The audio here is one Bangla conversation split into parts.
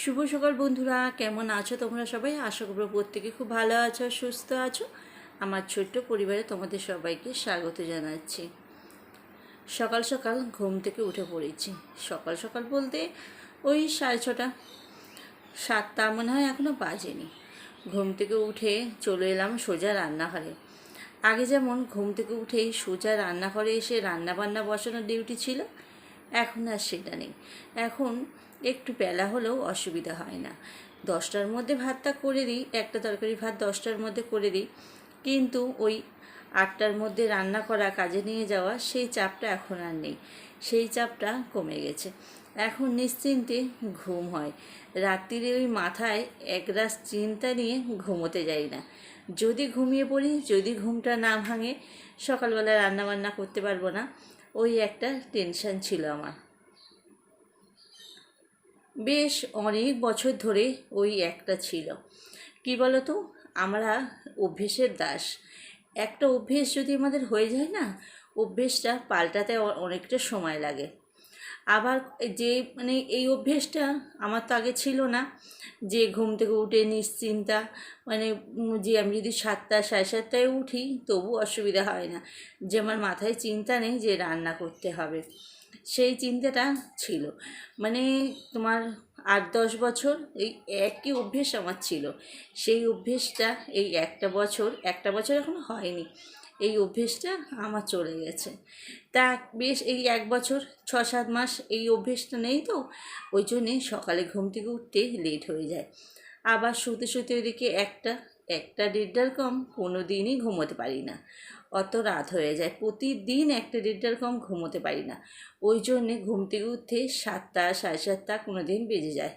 শুভ সকাল বন্ধুরা, কেমন আছো তোমরা সবাই? আশা করব প্রত্যেকে খুব ভালো আছো, সুস্থ আছো। আমার ছোট্ট পরিবারে তোমাদের সবাইকে স্বাগত জানাচ্ছি। সকাল সকাল ঘুম থেকে উঠে পড়েছি। সকাল সকাল বলতে ওই সাড়ে ছটা, সাতটা মনে হয় এখনও বাজেনি। ঘুম থেকে উঠে চলে এলাম সোজা রান্নাঘরে। আগে যেমন ঘুম থেকে উঠেই সোজা রান্নাঘরে এসে রান্না বান্না বসানোর ডিউটি ছিল, এখন আর সেটা নেই। এখন একটু বেলা হলেও অসুবিধা হয় না। দশটার মধ্যে ভাতটা করে দিই, একটা তরকারি ভাত দশটার মধ্যে করে দিই। কিন্তু ওই আটটার মধ্যে রান্না করা, কাজে নিয়ে যাওয়া, সেই চাপটা এখন আর নেই। সেই চাপটা কমে গেছে। এখন নিশ্চিন্তে ঘুম হয়। রাত্রিরে ওই মাথায় একরাশ চিন্তা নিয়ে ঘুমোতে যাই না। যদি ঘুমিয়ে পড়ি, যদি ঘুমটা না ভাঙে, সকালবেলা রান্নাবান্না করতে পারব না। ওই একটা টেনশন ছিল আমার। বেশ অনেক বছর ধরে ওই একটা ছিল। কি বলতো? আমরা অভ্যেসের দাস। একটা অভ্যেস যদি আমাদের হয়ে যায় না, অভ্যেসটা পাল্টাতে অনেকটা সময় লাগে। আবার যে মানে এই অভ্যেসটা আমার তো আগে ছিল না, যে ঘুম থেকে উঠে নিশ্চিন্তা মানে যে আমি যদি সাতটা, সাড়ে সাতটায় উঠি তবু অসুবিধা হয় না। যে আমার মাথায় চিন্তা নেই যে রান্না করতে হবে। সেই চিন্তাটা ছিল। মানে তোমার আট, দশ বছর এই একই অভ্যেস আমার ছিল। সেই অভ্যেসটা এই একটা বছর একটা বছর এখন হয়নি। এই অভ্যেসটা আমার চলে গেছে। তা বেশ এই এক বছর ছ সাত মাস এই অভ্যেসটা নেই তো, ওই জন্যে সকালে ঘুম থেকে উঠতে লেট হয়ে যায়। আবার শুতে শুতে ওইদিকে একটা একটা দেড়টার কম কোনো দিনই ঘুমোতে পারি না। অত রাত হয়ে যায়। প্রতিদিন একটা দেড়টার কম ঘুমোতে পারি না। ওই জন্যে ঘুম থেকে উঠতে সাতটা, সাড়ে সাতটা কোনো দিন বেজে যায়।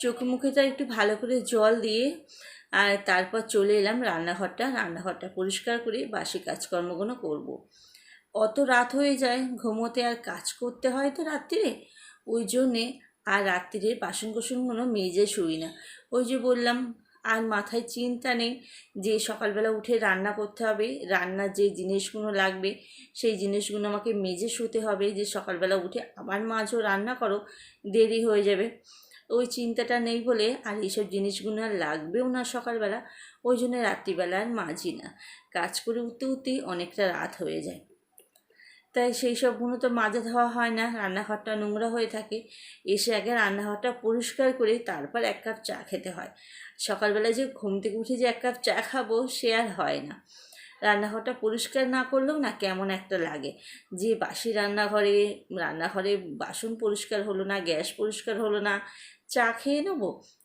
চোখে মুখেটা একটু ভালো করে জল দিয়ে আর তারপর চলে এলাম রান্নাঘরটা। রান্নাঘরটা পরিষ্কার করে বাসি কাজকর্মগুলো করব। অত রাত হয়ে যায়, ঘুমোতে আর কাজ করতে হয় তো রাত্রিরে ওই জন্যে আর রাত্রিরে বাসন কোসনগুলো মেজে শুই না। ওই যে বললাম আর মাথায় চিন্তা নেই যে সকালবেলা উঠে রান্না করতে হবে। রান্নার যে জিনিসগুলো লাগবে, সেই জিনিসগুলো আমাকে মেজে শুতে হবে যে সকালবেলা উঠে আবার মাঝও রান্না করো, দেরি হয়ে যাবে। ওই চিন্তাটা নেই বলে আর এইসব জিনিসগুলো আর লাগবেও না সকালবেলা। ওই জন্য রাত্রিবেলা আর মাঝি না। কাজ করে উঠতে, উঠতেই অনেকটা রাত হয়ে যায়। তাই সেই সবগুলো তো মাজা ধোয়া হয় না, রান্নাঘরটা নোংরা হয়ে থাকে। এসে আগে রান্নাঘরটা পরিষ্কার করে তারপর এক কাপ চা খেতে হয়। সকালবেলা যে ঘুম থেকে উঠে যে এক কাপ চা খাব সে আর হয় না। রান্নাঘরটা পরিষ্কার না করলেও না কেমন একটা লাগে। যে বাসি রান্নাঘরে রান্নাঘরে বাসন পরিষ্কার হলো না, গ্যাস পরিষ্কার হলো না, চা খেয়ে নেব?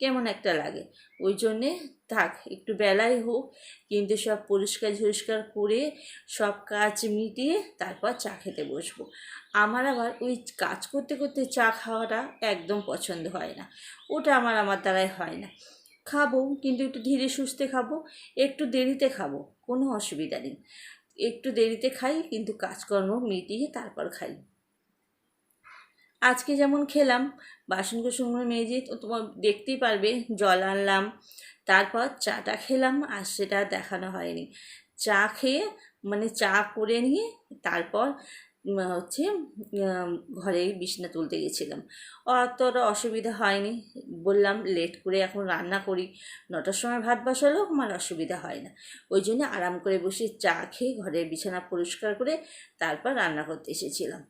কেমন একটা লাগে। ওই জন্যে থাক, একটু বেলায় হোক, কিন্তু সব পরিষ্কার ঝরিষ্কার করে সব কাজ মিটিয়ে তারপর চা খেতে বসবো। আমার আবার ওই কাজ করতে করতে চা খাওয়াটা একদম পছন্দ হয় না। ওটা আমার আমার দ্বারাই হয় না। খাব, কিন্তু একটু ধীরে সুস্থে খাব, একটু দেরিতে খাব, কোনো অসুবিধা নেই। একটু দেরিতে খাই, কিন্তু কাজকর্ম মিটিয়ে তারপর খাই। আজকে যেমন খেলাম বাসন কোসনগুলো মেজে তো তোমার দেখতেই পারবে, জল আনলাম, তারপর চাটা খেলাম আর সেটা দেখানো হয়নি। চা খেয়ে মানে চা করে নিয়ে তারপর হচ্ছে ঘরে বিছনা তুলতে গেছিলাম। অতটা অসুবিধা হয়নি, বললাম লেট করে এখন রান্না করি, নটার সময় ভাত বসালেও আমার অসুবিধা হয় না। ওই জন্য আরাম করে বসে চা খেয়ে ঘরের বিছানা পরিষ্কার করে তারপর রান্না করতে এসেছিলাম।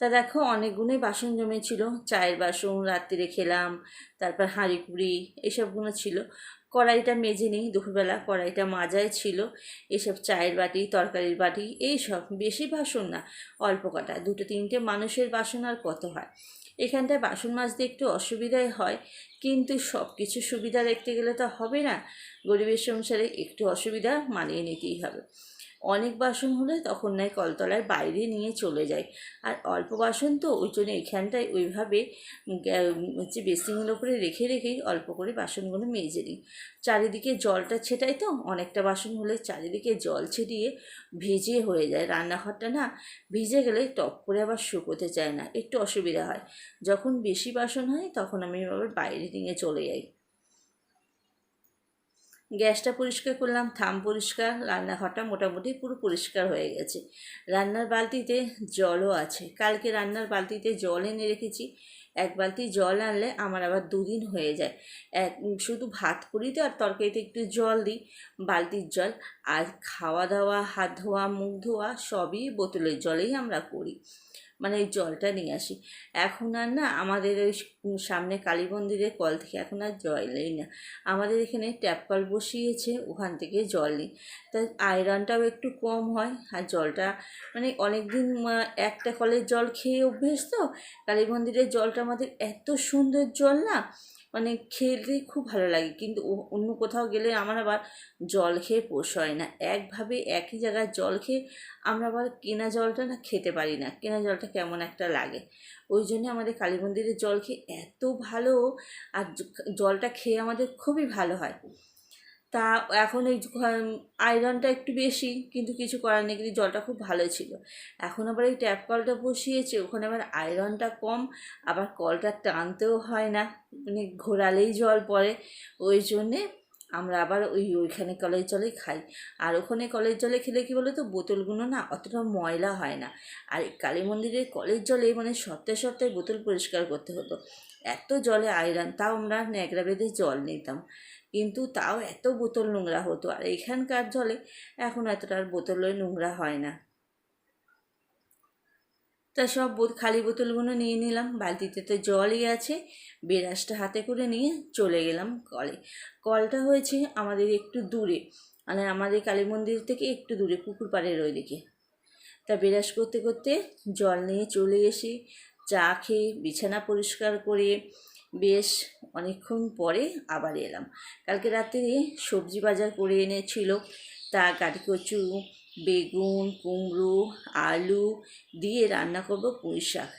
তা দেখো, অনেকগুলোই বাসন জমেছিল। চায়ের বাসন রাত্রিরে খেলাম, তারপর হাঁড়ি কুড়ি, এসবগুলো ছিল। কড়াইটা মেজে নিই, দুপুরবেলা কড়াইটা মাজায় ছিল। এসব চায়ের বাটি, তরকারির বাটি এই সব বেশি বাসন না, অল্প কটা। দুটো তিনটে মানুষের বাসন আর কত হয়? এখানটায় বাসন মাজতে একটু অসুবিধাই হয়, কিন্তু সব কিছু সুবিধা দেখতে গেলে তো হবে না। গরিবের সংসারে একটু অসুবিধা মানিয়ে নিতেই হবে। অনেক বাসন হলে তখন নয় কলতলায় বাইরে নিয়ে চলে যায়। আর অল্প বাসন তো ওই জন্য এখানটায় ওইভাবে হচ্ছে বেসিনের ওপরে রেখে রেখেই অল্প করে বাসনগুলো মেজে নিই। চারিদিকে জলটা ছেটাই তো, অনেকটা বাসন হলে চারিদিকে জল ছিটিয়ে ভিজে হয়ে যায়। রান্নাঘরটা না ভিজে গেলে টপ করে আবার শুকোতে চায় না, একটু অসুবিধা হয়। যখন বেশি বাসন হয় তখন আমি আবার বাইরে নিয়ে চলে যাই। গ্যাসটা পরিষ্কার করলাম, থাম পরিষ্কার, রান্নাঘরটা মোটামুটি পুরো পরিষ্কার হয়ে গেছে। রান্নার বালতিতে জলও আছে। কালকে রান্নার বালতিতে জল এনে রেখেছি। এক বালতি জল আনলে আমার আবার দুদিন হয়ে যায়। এক, শুধু ভাত করিতে আর তরকারিতে একটু জল দিই, বালতির জল। আর খাওয়া দাওয়া হাত ধোয়া, মুখ ধোয়া সবই বোতলের জলেই আমরা করি। মানে এই জলটা নিয়ে আসি। এখন আর না আমাদের ওই সামনে কালী মন্দিরের কল থেকে এখন আর জল নেই না। আমাদের এখানে ট্যাপ কল বসিয়েছে, ওখান থেকে জল নিই। তাই আয়রনটাও একটু কম হয় আর জলটা মানে অনেক দিন একটা কলের জল খেয়ে অভ্যেস তো কালী মন্দিরের জলটা আমাদের এত সুন্দর জল না মানে খেতে খুব ভালো লাগে। কিন্তু অন্য কোথাও গেলে আমার আবার জল খেয়ে পোষায় না। একভাবে একই জায়গায় জল খেয়ে আমরা আবার কেনা জলটা না খেতে পারি না। কেনা জলটা কেমন একটা লাগে। ওই জন্য আমাদের কালী মন্দিরের জল খেয়ে এত ভালো, আর জলটা খেয়ে আমাদের খুবই ভালো হয়। তা এখন এই আয়রনটা একটু বেশি, কিন্তু কিছু করার নেই, কিন্তু জলটা খুব ভালো ছিল। এখন আবার এই ট্যাপ কলটা বসিয়েছে, ওখানে আবার আয়রনটা কম, আবার কলটা টানতেও হয় না মানে ঘোরালেই জল পড়ে। ওই জন্যে আমরা আবার ওই ওইখানে কলের জলেই খাই। আর ওখানে কলের জলে খেলে কি বলো তো বোতলগুলো না অতটা ময়লা হয় না। আর কালী মন্দিরের কলের জলে মানে সপ্তাহে সপ্তাহে বোতল পরিষ্কার করতে হতো। এত জলে আয়রন, তাও আমরা ন্যাকড়া বেঁধে জল নিতাম। কিন্তু তাও এত বোতল নোংরা হতো, আর এখানকার জলে এখন এতটা আর বোতলে নোংরা হয় না। তা সব খালি বোতলগুলো নিয়ে নিলাম, বালতিতে তো জলই আছে। বেরাসটা হাতে করে নিয়ে চলে গেলাম কলে। কলটা হয়েছে আমাদের একটু দূরে মানে আমাদের কালী মন্দির থেকে একটু দূরে, পুকুর পাড়ের ওইদিকে। তা বেরাস করতে করতে জল নিয়ে চলে এসে চা খেয়ে বিছানা পরিষ্কার করে বেশ অনেকক্ষণ পরে আবার এলাম। কালকে রাত্রে সবজি বাজার করে এনেছিল। তা কাটি কচু বেগুন, কুমড়ো, আলু দিয়ে রান্না করব পুঁই শাক।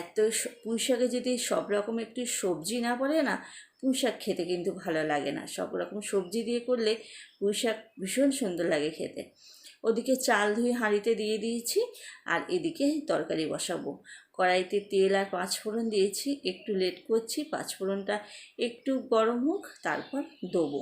এত পুঁই শাকে যদি সব রকম একটু সবজি না পড়ে না, পুঁই শাক খেতে কিন্তু ভালো লাগে না। সব রকম সবজি দিয়ে করলে পুঁই শাক ভীষণ সুন্দর লাগে খেতে। ওদিকে চাল ধুয়ে হাঁড়িতে দিয়ে দিয়েছি আর এদিকে তরকারি বসাবো। কড়াইতে তেল আর পাঁচফোড়ন দিয়েছি একটু লেট করছি পাঁচফোড়নটা একটু গরম হোক তারপর দেবো।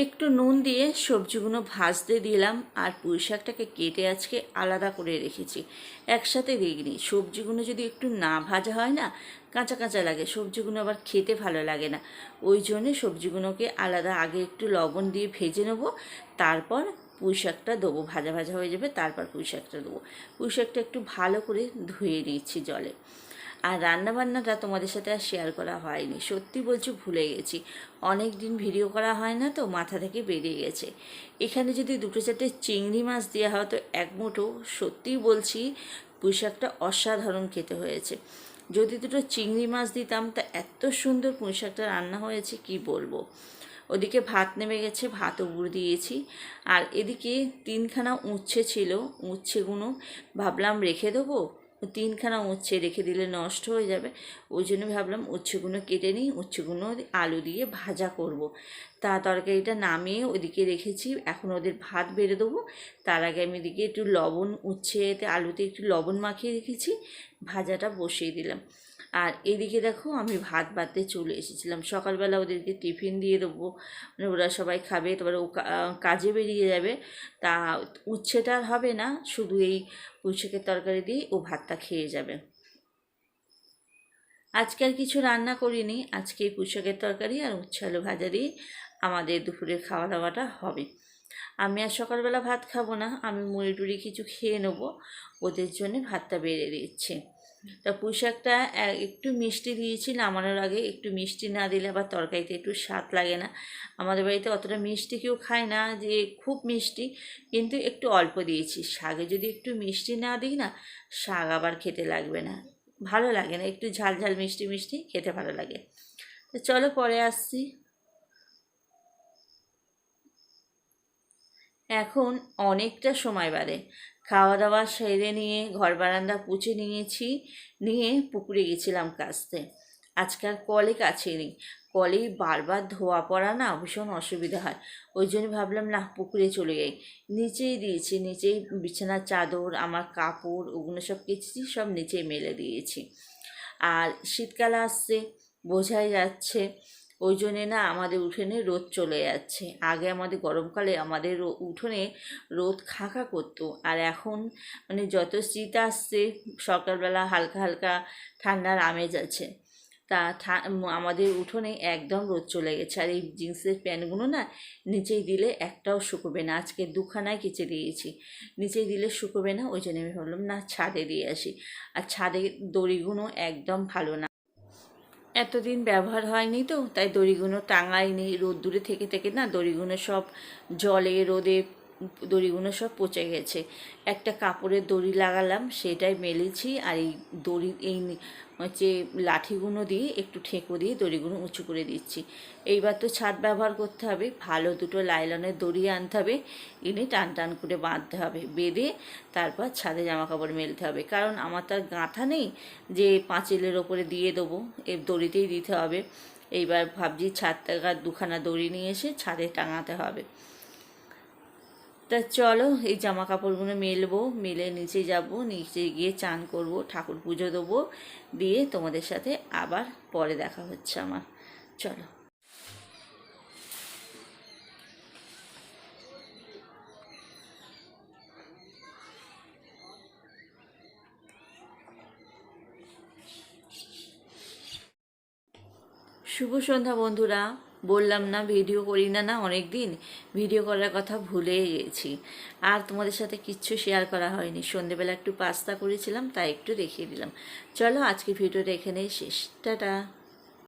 একটু নুন দিয়ে সবজিগুলো ভাজতে দিলাম আর পুঁই শাকটাকে কেটে আজকে আলাদা করে রেখেছি। একসাথে দিইনি সবজিগুলো যদি একটু না ভাজা হয় না, কাঁচা কাঁচা লাগে। সবজিগুলো আবার খেতে ভালো লাগে না। ওই জন্যে সবজিগুলোকে আলাদা আগে একটু লবণ দিয়ে ভেজে নেব, তারপর পুঁই শাকটা দেবো। ভাজা ভাজা হয়ে যাবে, তারপর পুঁই শাকটা দেবো। পুঁই শাকটা একটু ভালো করে ধুয়ে নিচ্ছি জলে। আর রান্নাবান্নাটা তোমাদের সাথে আর শেয়ার করা হয়নি। সত্যি বলছি, ভুলে গেছি। অনেক দিন ভিডিও করা হয় না তো, মাথা থেকে বেরিয়ে গেছে। এখানে যদি দুটো চারটে চিংড়ি মাছ দেওয়া হয়, তো এক মুঠো। সত্যিই বলছি পুঁই শাকটা অসাধারণ খেতে হয়েছে। যদি দুটো চিংড়ি মাছ দিতাম, তা এত সুন্দর পুঁই শাকটা রান্না হয়েছে, কি বলব? ওদিকে ভাত নেমে গেছে ভাত উবুর দিয়েছি। আর এদিকে তিনখানা উচ্ছে ছিল উচ্ছেগুলো ভাবলাম রেখে দেবো তিনখানা উচ্ছে রেখে দিলে নষ্ট হয়ে যাবে। ওই জন্য ভাবলাম উচ্ছেগুলো কেটে নিই, উচ্ছেগুলো আলু দিয়ে ভাজা করব। তা তরকারিটা নামিয়ে ওদিকে রেখেছি। এখন ওদের ভাত বেড়ে দেবো। তার আগে আমি এদিকে একটু লবণ, উচ্ছেতে আলুতে একটু লবণ মাখিয়ে রেখেছি। ভাজাটা বসিয়ে দিলাম। আর এদিকে দেখো আমি ভাত বাড়তে চলে এসেছিলাম। সকালবেলা ওদেরকে টিফিন দিয়ে দেবো। মানে ওরা সবাই খাবে তারপরে ও কাজে বেরিয়ে যাবে। তা উচ্ছেটা আর হবে না, শুধু এই পুঁইশাকের তরকারি দিয়ে ও ভাতটা খেয়ে যাবে। আজকে আর কিছু রান্না করিনি। আজকে এই তরকারি আর উচ্ছে আলু ভাজা দিয়ে আমাদের দুপুরের খাওয়া দাওয়াটা হবে। আমি আর সকালবেলা ভাত খাব না, আমি মুড়ি টুড়ি কিছু খেয়ে নেব। ওদের জন্য ভাতটা বেড়ে দিচ্ছি। তা পুঁই শাকটা একটু মিষ্টি দিয়েছি নামানোর আগে। একটু মিষ্টি না দিলে আবার তরকারিতে একটু স্বাদ লাগে না। আমাদের বাড়িতে অতটা মিষ্টি কেউ খায় না যে খুব মিষ্টি, কিন্তু একটু অল্প দিয়েছি। শাকে যদি একটু মিষ্টি না দিই না, শাক আবার খেতে লাগবে না। ভালো লাগে না, একটু ঝাল ঝাল মিষ্টি মিষ্টি খেতে ভালো লাগে। তো চলো পরে আসছি। এখন অনেকটা সময় বাদে। খাওয়া দাওয়া সেরে নিয়ে ঘর বারান্দা পুছে নিয়েছি, নিয়ে পুকুরে গেছিলাম কাচতে আজকাল কলে কাছেনি কলে বারবার ধোয়া পড়া না ভীষণ অসুবিধা হয়। ওই জন্য ভাবলাম না পুকুরে চলে যাই। নিচেই দিয়েছি, নিচেই বিছানার চাদর, আমার কাপড়, ওগুলো সব কেচেছি, সব নিচেই মেলে দিয়েছি। আর শীতকাল আসছে, বোঝাই যাচ্ছে ওই জন্যে না আমাদের উঠোনে রোদ চলে যাচ্ছে। আগে আমাদের গরমকালে আমাদের উঠোনে রোদ খাঁকা করতো। আর এখন মানে যত শীত আসছে, সকালবেলা হালকা হালকা ঠান্ডার আমেজ আছে। তা আমাদের উঠোনে একদম রোদ চলে গেছে। আর এই জিন্সের প্যান্টগুলো না নিচেই দিলে একটাও শুকোবে না। আজকে দুখানায় কেচে দিয়েছি। নিচেই দিলে শুকোবে না ওই জন্য আমি ভাবলাম, না, ছাদে দিয়ে আসি। আর ছাদে দড়িগুলো একদম ভালো না। এতদিন ব্যবহার হয়নি তো, তাই দড়িগুলো টাঙাইনি। রোদ্দুরে থেকে থেকে না দড়িগুলো সব জলে রোদে দড়িগুলো সব পচে গেছে। একটা কাপড়ের দড়ি লাগালাম, সেটাই মেলেছি আর এই দড়ি, এই হচ্ছে লাঠিগুলো দিয়ে একটু ঠেকো দিয়ে দড়িগুলো উঁচু করে দিচ্ছি। এইবার তো ছাদ ব্যবহার করতে হবে, ভালো দুটো লাইলনের দড়ি আনতে হবে, এনে টান টান করে বাঁধতে হবে, বেঁধে তারপর ছাদে জামা কাপড় মেলতে হবে। কারণ আমার তার গাঁথা নেই যে পাঁচিলের ওপরে দিয়ে দেবো এর দড়িতেই দিতে হবে। এইবার ভাবছি ছাদ থেকে দুখানা দড়ি নিয়ে এসে ছাদে টাঙাতে হবে। তা চলো, এই জামা কাপড়গুলো মেলবো, মেলে নিচে যাব নিচে গিয়ে চান করব, ঠাকুর পুজো দেবো, দিয়ে তোমাদের সাথে আবার পরে দেখা হচ্ছে আমার। চলো। শুভ সন্ধ্যা বন্ধুরা। বললাম, না, ভিডিও করি না না অনেক দিন ভিডিও করার কথা ভুলে গেছি। আর তোমাদের সাথে কিচ্ছু শেয়ার করা হয়নি। সন্ধেবেলা একটু পাস্তা করেছিলাম, তাই একটু দেখিয়ে দিলাম। চলো আজকে ভিডিওটা এখানেই শেষ।